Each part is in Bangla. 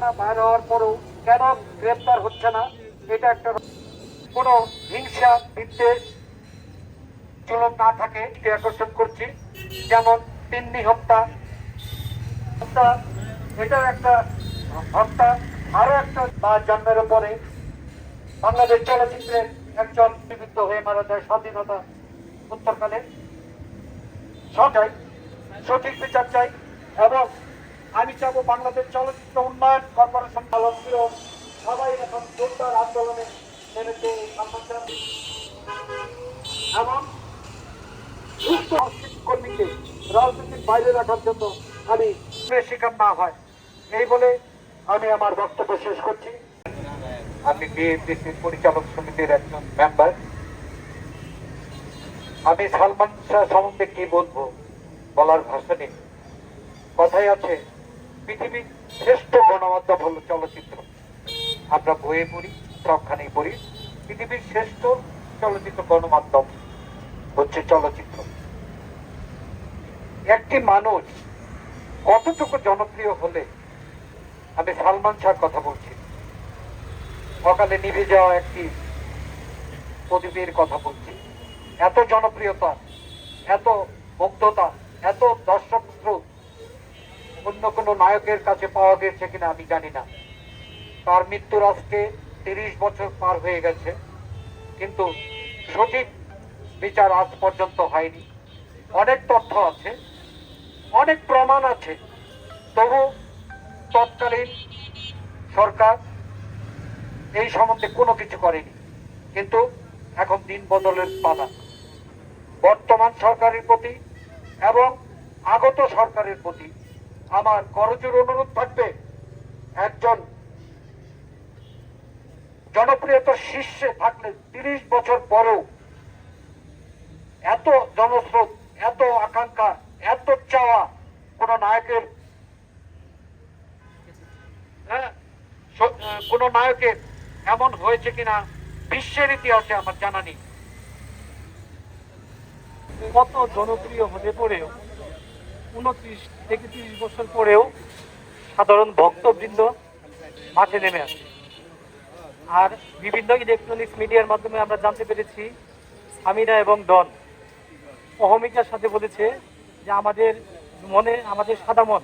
পরোয়ানা বাইর হওয়ার পরেও কেন গ্রেপ্তার হচ্ছে না, এটা একটা কোনো হিংসা, বিদ্বেষ চলন না থাকে আকর্ষণ করছি। যেমন তিন্নি হত্যা হত্যা, এটাও একটা হত্যা। আরও একটা তার জন্মের পরে বাংলাদেশ চলচ্চিত্রের একজন বিবৃত হয়ে মারা যায় স্বাধীনতা উত্তরকালে। সঠিক বিচার চাই এবং আমি চাবো বাংলাদেশ চলচ্চিত্র উন্নয়ন কর্পোরেশন। ভারতীয় সবাই এখন জোরদার আন্দোলনে এবং সুস্থ কর্মীকে রাজনীতির বাইরে রাখার জন্য আমি শিকার না হয়। এই বলে আমি আমার বক্তব্য শেষ করছি। আমি বিএনপিসির পরিচালক সমিতির একজন মেম্বার। আমি সালমান শাহ সম্বন্ধে কি বলব বলার ভাষা নেই। কথাই আছে পৃথিবীর শ্রেষ্ঠ গণমাধ্যম হলো চলচ্চিত্র। আমরা বইয়ে পড়ি সবখানেই পড়ি, পৃথিবীর শ্রেষ্ঠ চলচ্চিত্র গণমাধ্যম হচ্ছে চলচ্চিত্র। একটি মানুষ কতটুকু জনপ্রিয় হলে, আমি সালমান শাহর কথা বলছি। সকালে নিভে যাওয়া একটি প্রদীপের কথা বলছি। এত জনপ্রিয়তা, এত মুগ্ধতা এত দর্শক স্রোত অন্য কোনো নায়কের কাছে পাওয়া গেছে কিনা আমি জানি না। তার মৃত্যুর আজকে তিরিশ বছর পার হয়ে গেছে। কিন্তু সঠিক বিচার আজ পর্যন্ত হয়নি। অনেক তথ্য আছে, অনেক প্রমাণ আছে। তবু তৎকালীন সরকার এই সম্বন্ধে কোনো কিছু করেনি। কিন্তু এখন দিন বদলের পালা। বর্তমান সরকারের প্রতি এবং আগত সরকারের প্রতি আমার করজোর অনুরোধ থাকবে। একজন জনপ্রিয়তার শীর্ষে থাকলে তিরিশ বছর পরেও এত জনস্রোত, এত আকাঙ্ক্ষা, এত চাওয়া কোন নায়কের হ্যাঁ কোন নায়কের এমন হয়েছে কিনা বিশ্বের ইতিহাসে আমার জানা নেই। কত জনপ্রিয় হতে পরেও উনত্রিশ থেকে তিরিশ বছর পরেও সাধারণ ভক্তবৃন্দ মাঠে নেমে আসে। আর বিভিন্ন ইলেকট্রনিক্স মিডিয়ার মাধ্যমে আমরা জানতে পেরেছি সামিনা এবং ডন। অহমিকার সাথে বলেছে যে আমাদের মনে, আমাদের সাদা মন,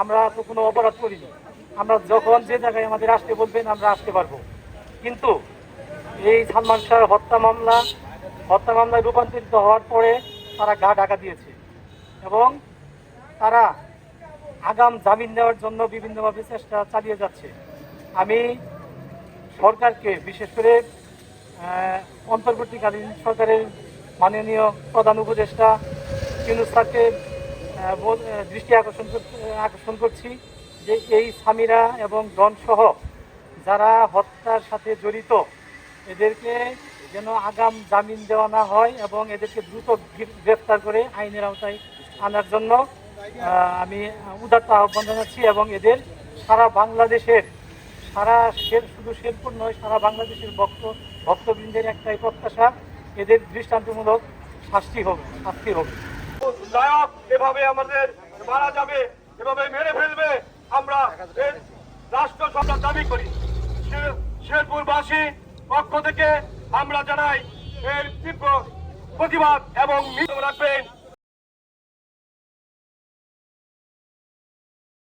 আমরা তো কোনো অপরাধ করিনি। আমরা যখন যে জায়গায় আমাদের আসতে বলবেন, আমরা আসতে পারব। কিন্তু এই সালমান শাহর হত্যা মামলা, হত্যা মামলায় রূপান্তরিত হওয়ার পরে তারা গা ঢাকা দিয়েছে। এবং তারা আগাম জামিন দেওয়ার জন্য বিভিন্নভাবে চেষ্টা চালিয়ে যাচ্ছে। আমি সরকারকে, বিশেষ করে অন্তর্বর্তীকালীন সরকারের মাননীয় প্রধান উপদেষ্টা ইউনুস দৃষ্টি আকর্ষণ কর- আকর্ষণ করছি যে এই সামিরা এবং ডন সহ যারা হত্যার সাথে জড়িত, এদেরকে যেন আগাম জামিন দেওয়া না হয় এবং এদেরকে দ্রুত গ্রে- গ্রেফতার করে আইনের আওতায় আনার জন্য আমি উদাত্ত আহ্বান জানাচ্ছি এবং এদের সারা বাংলাদেশের, সারা শের শুধু শেরপুর নয়, সারা বাংলাদেশের ভক্ত, ভক্তবৃন্দের একটাই প্রত্যাশা, এদের দৃষ্টান্তমূলক শাস্তি হবে শাস্তি হবে এভাবে আমাদের মারা যাবে, এভাবে মেরে ফেলবে, আমরা রাষ্ট্র সরকার দাবি করি। শেরপুরবাসী পক্ষ থেকে আমরা জানাই এর তীব্র প্রতিবাদ এবং রাখবেন।